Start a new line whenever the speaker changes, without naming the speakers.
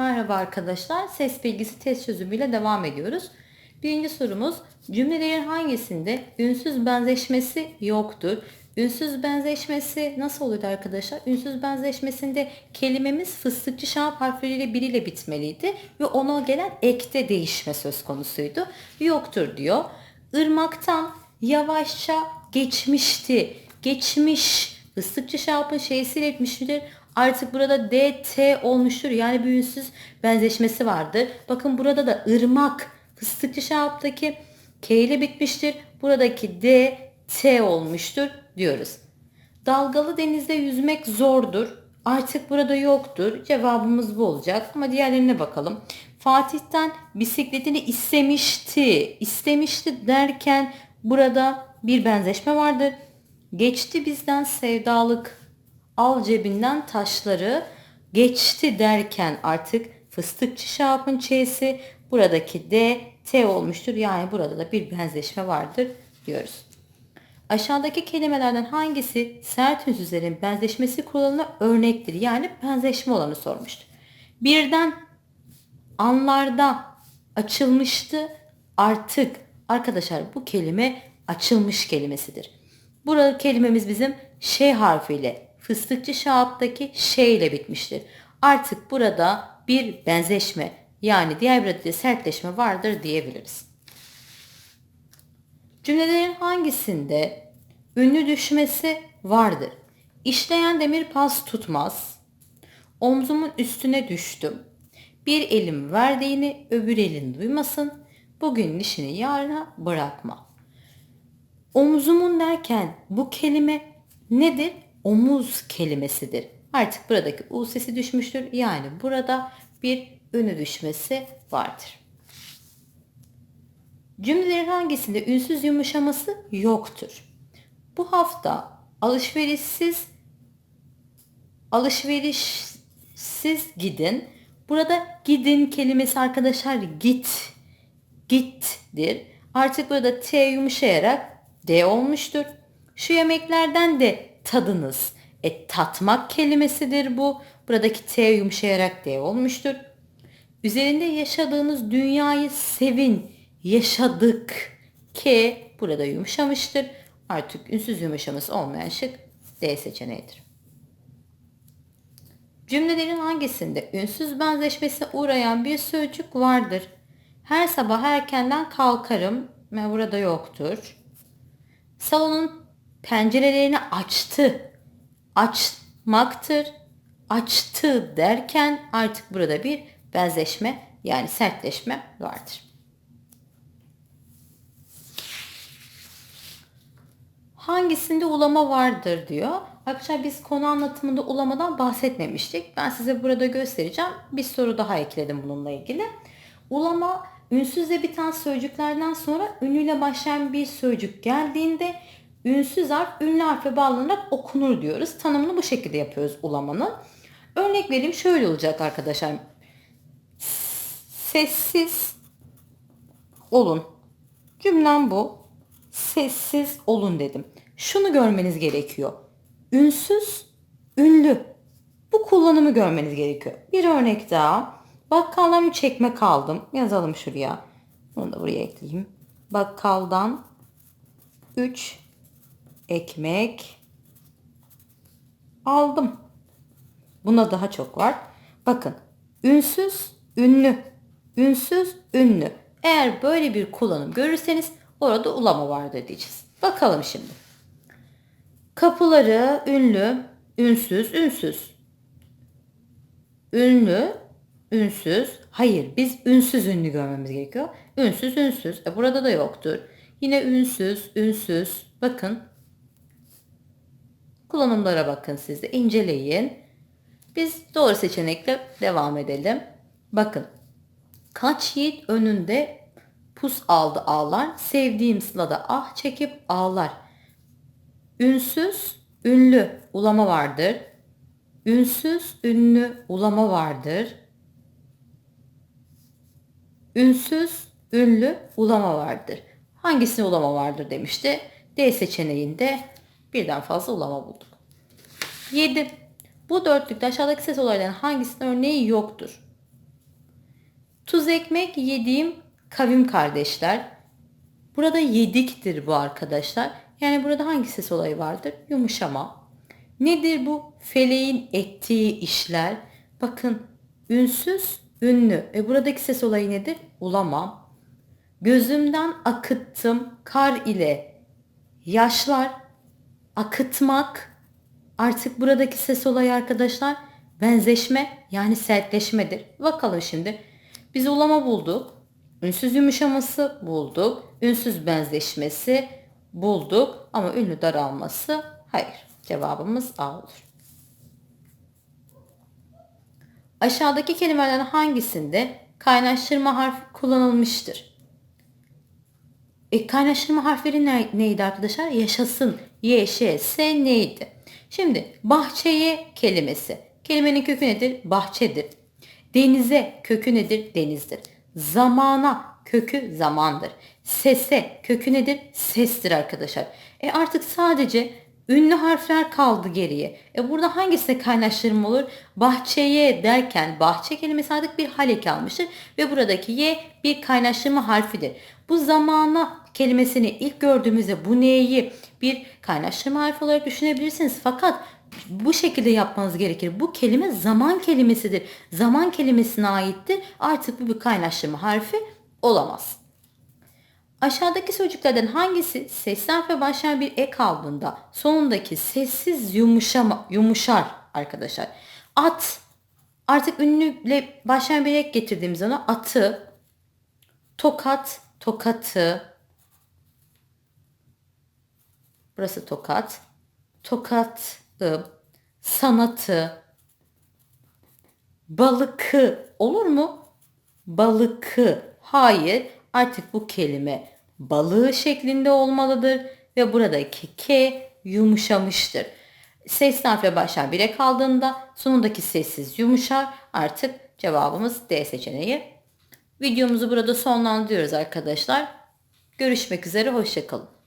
Merhaba arkadaşlar. Ses bilgisi test çözümüyle devam ediyoruz. Birinci sorumuz cümlelerin hangisinde ünsüz benzeşmesi yoktur? Ünsüz benzeşmesi nasıl oluyordu arkadaşlar? Ünsüz benzeşmesinde kelimemiz fıstıkçı şahap harfleriyle biriyle bitmeliydi ve ona gelen ekte değişme söz konusuydu. Yoktur diyor. Irmaktan yavaşça geçmişti. Geçmiş fıstıkçı şahapın şeysiyle bitmiştir. Artık burada DT olmuştur. Yani bir ünsüz benzeşmesi vardır. Bakın burada da ırmak fıstıkçı şahaptaki K ile bitmiştir. Buradaki D T olmuştur diyoruz. Dalgalı denizde yüzmek zordur. Artık burada yoktur. Cevabımız bu olacak. Ama diğerlerine bakalım. Fatih'ten bisikletini istemişti. İstemişti derken burada bir benzeşme vardır. Geçti bizden sevdalık. Al cebinden taşları. Geçti derken artık fıstıkçı şahapın ç'si buradaki D T olmuştur. Yani burada da bir benzeşme vardır diyoruz. Aşağıdaki kelimelerden hangisi sert ünsüzlerin benzeşmesi kuralına örnektir? Yani benzeşme olanı sormuştur. Birden anlarda açılmıştı artık. Arkadaşlar bu kelime açılmış kelimesidir. Burada kelimemiz bizim şey harfiyle fıstıkçı şahaptaki şey ile bitmiştir. Artık burada bir benzeşme yani diğer bir adıyla sertleşme vardır diyebiliriz. Cümlelerin hangisinde ünlü düşmesi vardır? İşleyen demir pas tutmaz. Omzumun üstüne düştüm. Bir elim verdiğini öbür elin duymasın. Bugün işini yarına bırakma. Omzumun derken bu kelime nedir? Omuz kelimesidir. Artık buradaki U sesi düşmüştür. Yani burada bir ünlü düşmesi vardır. Cümlelerin hangisinde ünsüz yumuşaması yoktur? Bu hafta alışverişsiz alışverişsiz gidin. Burada gidin kelimesi arkadaşlar git gittir. Artık burada T yumuşayarak D olmuştur. Şu yemeklerden de tadınız. E tatmak kelimesidir bu. Buradaki T yumuşayarak D olmuştur. Üzerinde yaşadığınız dünyayı sevin. Yaşadık. K burada yumuşamıştır. Artık ünsüz yumuşaması olmayan şık D seçeneğidir. Cümlelerin hangisinde ünsüz benzeşmesine uğrayan bir sözcük vardır? Her sabah erkenden kalkarım burada yoktur. Salonun pencerelerini açtı. Açmaktır. Açtı derken artık burada bir benzeşme yani sertleşme vardır. Hangisinde ulama vardır diyor. Arkadaşlar biz konu anlatımında ulamadan bahsetmemiştik. Ben size burada göstereceğim. Bir soru daha ekledim bununla ilgili. Ulama ünsüzle biten sözcüklerden sonra ünlüyle başlayan bir sözcük geldiğinde ünsüz harf ünlü harfe bağlanarak okunur diyoruz. Tanımını bu şekilde yapıyoruz ulamanın. Örnek vereyim şöyle olacak arkadaşlar. Sessiz olun. Cümlem bu. Sessiz olun dedim. Şunu görmeniz gerekiyor. Ünsüz, ünlü. Bu kullanımı görmeniz gerekiyor. Bir örnek daha. Bakkaldan çekme kaldım. Yazalım şuraya. Bunu da buraya ekleyeyim. Bakkaldan 3 ekmek aldım. Buna daha çok var. Bakın ünsüz, ünlü. Ünsüz, ünlü. Eğer böyle bir kullanım görürseniz orada ulama vardır diyeceğiz. Bakalım şimdi. Kapıları ünlü, ünsüz, ünsüz. Ünlü, ünsüz. Hayır biz ünsüz ünlü görmemiz gerekiyor. Ünsüz, ünsüz. E burada da yoktur. Yine ünsüz, ünsüz. Bakın. Kullanımlara bakın siz de inceleyin. Biz doğru seçenekle devam edelim. Bakın. Kaç yiğit önünde pus aldı ağlar. Sevdiğim sılada ah çekip ağlar. Ünsüz, ünlü ulama vardır. Ünsüz, ünlü ulama vardır. Ünsüz, ünlü ulama vardır. Hangisine ulama vardır demişti. D seçeneğinde birden fazla ulama bulduk. 7. Bu dörtlükte aşağıdaki ses olaylarının hangisinin örneği yoktur? Tuz ekmek yediğim kavim kardeşler. Burada yediktir bu arkadaşlar. Yani burada hangi ses olayı vardır? Yumuşama. Nedir bu? Feleğin ettiği işler. Bakın ünsüz, ünlü. E buradaki ses olayı nedir? Ulamam. Gözümden akıttım kar ile yaşlar. Akıtmak. Artık buradaki ses olayı arkadaşlar benzeşme yani sertleşmedir. Bakalım şimdi. Biz ulama bulduk. Ünsüz yumuşaması bulduk. Ünsüz benzeşmesi bulduk. Ama ünlü daralması hayır. Cevabımız A olur. Aşağıdaki kelimelerden hangisinde kaynaştırma harfi kullanılmıştır? E, kaynaştırma harfleri ne, neydi arkadaşlar? Yaşasın. Y, Ş, S neydi? Şimdi bahçeye kelimesi. Kelimenin kökü nedir? Bahçedir. Denize kökü nedir? Denizdir. Zamana kökü zamandır. Sese kökü nedir? Sestir arkadaşlar. E artık sadece ünlü harfler kaldı geriye. E burada hangisi kaynaştırma olur? Bahçeye derken bahçe kelimesi artık bir hal almıştır ve buradaki y bir kaynaştırma harfidir. Bu zamana kelimesini ilk gördüğümüzde bu neyi bir kaynaştırma harfi olarak düşünebilirsiniz. Fakat bu şekilde yapmanız gerekir. Bu kelime zaman kelimesidir. Zaman kelimesine aittir. Artık bu bir kaynaştırma harfi olamaz. Aşağıdaki sözcüklerden hangisi sesli harfe başlayan bir ek aldığında sonundaki sessiz yumuşama, yumuşar arkadaşlar. At artık ünlüyle başlayan bir ek getirdiğimiz zaman atı, tokat, tokatı, burası tokat, tokat, sanatı, balıkı olur mu? Balıkı. Hayır. Artık bu kelime balığı şeklinde olmalıdır ve buradaki k yumuşamıştır. Ses harfle başlayan bire kaldığında sonundaki sessiz yumuşar. Artık cevabımız D seçeneği. Videomuzu burada sonlandırıyoruz arkadaşlar. Görüşmek üzere. Hoşçakalın.